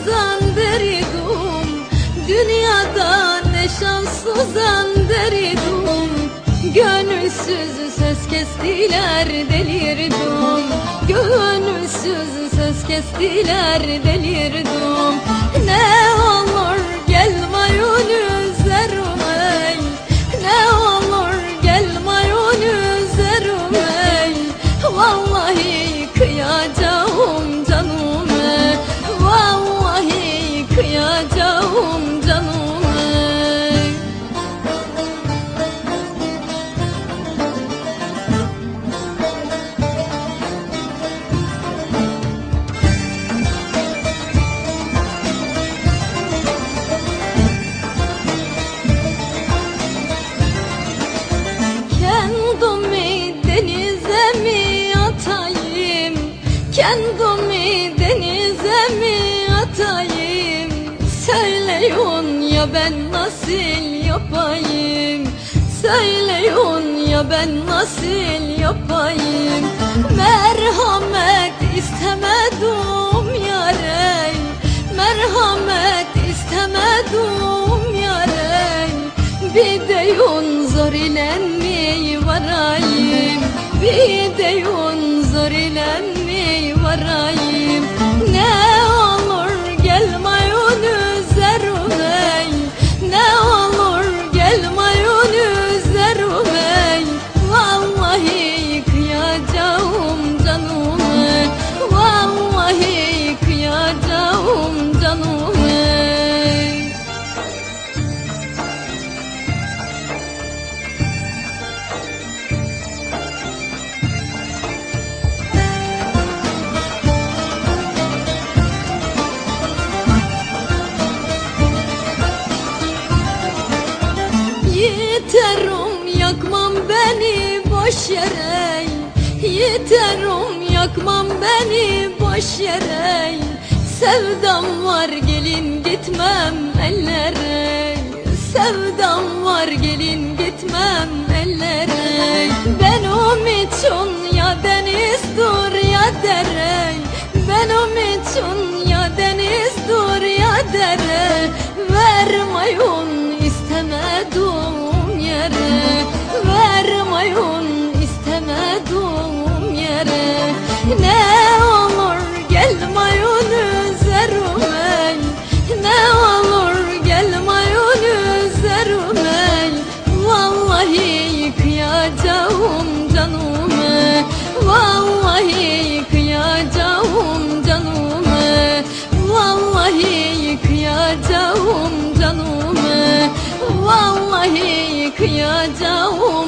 şanssızan deridum Dünyada ne şanssızan deridum Gönülsüz ses kestiler delirdim Gönülsüz ses kestiler delirdim Ne Kendimi denize mi atayım? Söyleyin ya ben nasıl yapayım? Söyleyin ya ben nasıl yapayım? Merhamet istemedim yare Merhamet istemedim yare bir de yun zor ile mi varayım Yeterim yakmam beni boş yere. Yeterim yakmam beni boş yere. Sevdam var gelin gitmem ellere. Sevdam var gelin gitmem ellere Ne olur gelmeyin üzerime Ne olur gelmeyin üzerime Vallahi kıyacağım canımı. Vallahi kıyacağım canımı. Vallahi kıyacağım canımı. Vallahi kıyacağım